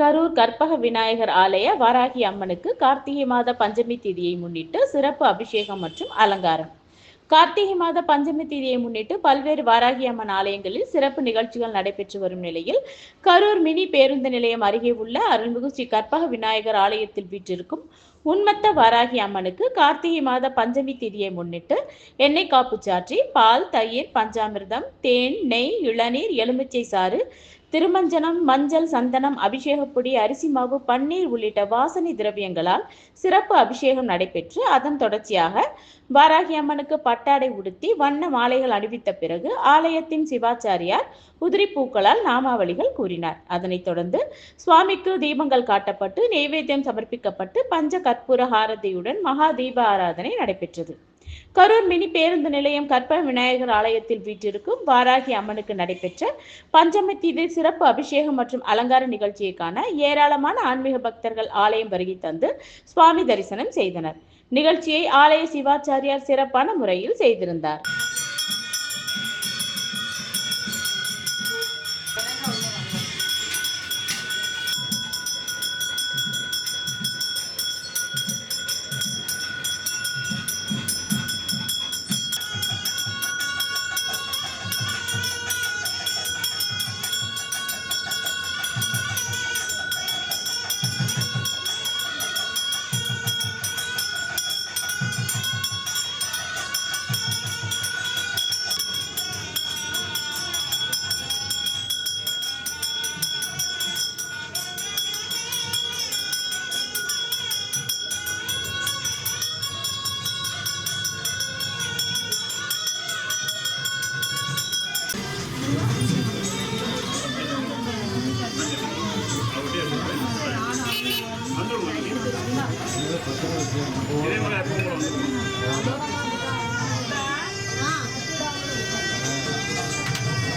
கரூர் கற்பக விநாயகர் ஆலய வாராகி அம்மனுக்கு கார்த்திகை மாத பஞ்சமி திதியை முன்னிட்டு சிறப்பு அபிஷேகம் மற்றும் அலங்காரம். கார்த்திகை மாத பஞ்சமி திதியை முன்னிட்டு பல்வேறு வாராகி அம்மன் ஆலயங்களில் சிறப்பு நிகழ்ச்சிகள் நடைபெற்று வரும் நிலையில் கரூர் மினி பேருந்து நிலையம் அருகே உள்ள அருள்மிகு ஸ்ரீ கற்பக விநாயகர் ஆலயத்தில் வீற்றிருக்கும் உன்மத்த வாராகி அம்மனுக்கு கார்த்திகை மாத பஞ்சமி திதியை முன்னிட்டு எண்ணெய் காப்பு சாற்றி பால் தயிர் பஞ்சாமிர்தம் தேன் நெய் இளநீர் எலுமிச்சை சாறு திருமஞ்சனம் மஞ்சள் சந்தனம் அபிஷேகப்பொடி அரிசி மாவு பன்னீர் உள்ளிட்ட வாசனை திரவியங்களால் சிறப்பு அபிஷேகம் நடைபெற்று அதன் தொடர்ச்சியாக வாராகி அம்மனுக்கு பட்டாடை உடுத்தி வண்ண மாலைகள் அணிவித்த பிறகு ஆலயத்தின் சிவாச்சாரியார் உதிரி பூக்களால் நாமாவளிகள் கூறினார். அதனைத் தொடர்ந்து சுவாமிக்கு தீபங்கள் காட்டப்பட்டு நெய்வேத்தியம் சமர்ப்பிக்கப்பட்டு பஞ்ச கற்பூர ஹாரதியுடன் மகா தீப ஆராதனை நடைபெற்றது. கரூர் மினி பேருந்து நிலையம் கற்ப விநாயகர் ஆலயத்தில் வீற்றிருக்கும் வாராகி அம்மனுக்கு நடைபெற்ற பஞ்சமி தீதி சிறப்பு அபிஷேகம் மற்றும் அலங்கார நிகழ்ச்சியை காண ஏராளமான ஆன்மீக பக்தர்கள் ஆலயம் வருகை தந்து சுவாமி தரிசனம் செய்தனர். நிகழ்ச்சியை ஆலய சிவாச்சாரியார் சிறப்பான முறையில் செய்திருந்தார். Gracias.